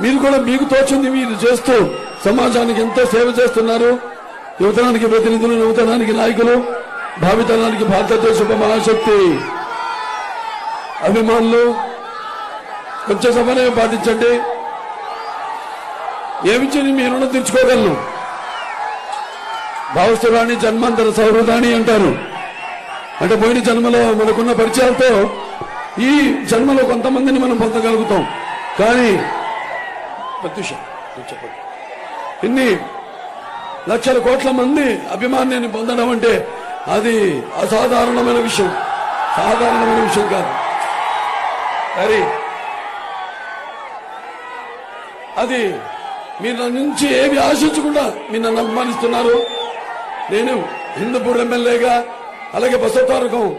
మీరు కూడా మీకు తోచింది మీరు చేస్తూ సమాజానికి ఎంతో సేవ చేస్తున్నారు. యువతనానికి ప్రతినిధులు యువతనానికి నాయకులు భావితనానికి భారతదేశ మహాశక్తి అభిమానులు కొంచెం సమన్వయం పాటించండి. ఏమిచ్చి మీ రుణం తీర్చుకోగలను? భావస్థురాణి జన్మాంతర సౌహృదాని అంటారు. అంటే పోయిన జన్మలో మనకున్న పరిచయాలతో ఈ జన్మలో కొంతమందిని మనం పొందగలుగుతాం. కానీ ప్రత్యూష చెప్పండి. ఇన్ని లక్షల కోట్ల మంది అభిమాన్యాన్ని పొందడం అంటే అది అసాధారణమైన విషయం. సాధారణమైన విషయం కాదు. మరి అది మీరు నా నుంచి ఏమి ఆశించకుండా మీరు నన్ను అభిమానిస్తున్నారు? నేను హిందూపూర్ ఎమ్మెల్యేగా అలాగే Basavatarakam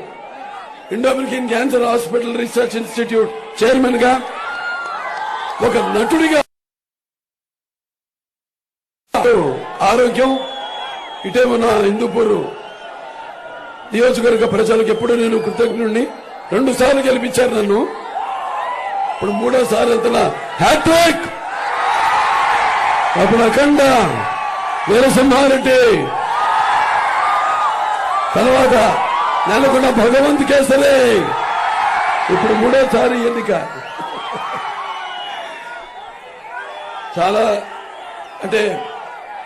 Indo American cancer hospital research institute చైర్మన్గా ఒక నటుడిగా ఆరోగ్యం ఇటేమో నా హిందూపూర్. నియోజకవర్గ ప్రజలకు ఎప్పుడు నేను కృతజ్ఞుడిని రెండు సార్లు గెలిపించారు నన్ను. ఇప్పుడు మూడోసారి వెళ్తున్నా హ్యాట్రిక్ అప్పుడు అఖండ వీరసింహారెడ్డి. తర్వాత నెలకొండ భగవంత్ కేసరే. ఇప్పుడు మూడోసారి ఎన్నిక. చాలా అంటే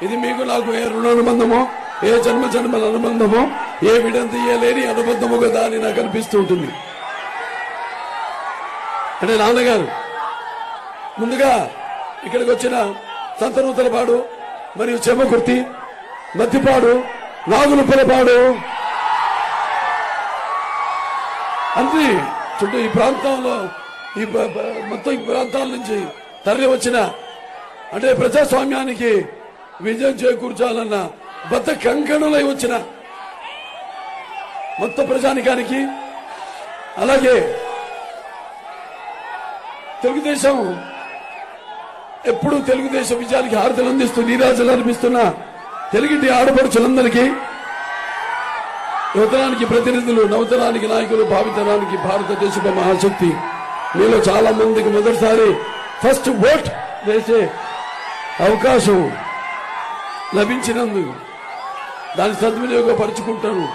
ఇది మీకు నాకు ఏ రుణానుబంధమో ఏ జన్మ జన్మల అనుబంధమో ఏ విడంతీయలేని అనుబంధము కదా అని నాకు అనిపిస్తూ ఉంటుంది. అంటే నాన్నగారు ముందుగా ఇక్కడికి వచ్చిన సంతనూతలపాడు మరియు చెమ్మకుర్తి మద్దిపాడు నాగులుపలపాడు అంతే చుట్టూ ఈ ప్రాంతంలో ఈ మొత్తం ఈ ప్రాంతాల నుంచి తరలి వచ్చిన అంటే ప్రజాస్వామ్యానికి విజయం చేకూర్చాలన్న బద్ద కంకణులై వచ్చిన మొత్తం ప్రజానికానికి అలాగే తెలుగుదేశం ఎప్పుడు తెలుగుదేశం విజయానికి హారతలు అందిస్తూ నీరాజలు అనిపిస్తున్న తెలుగింటి ఆడపడుచులందరికీ యువతరానికి ప్రతినిధులు నవతరానికి నాయకులు భావితరానికి భారతదేశపు మహాశక్తి. మీలో చాలా మందికి మొదటిసారి ఫస్ట్ ఓట్ వేసే అవకాశం లభించినందుకు. దాన్ని సద్వినియోగపరుచుకుంటాను.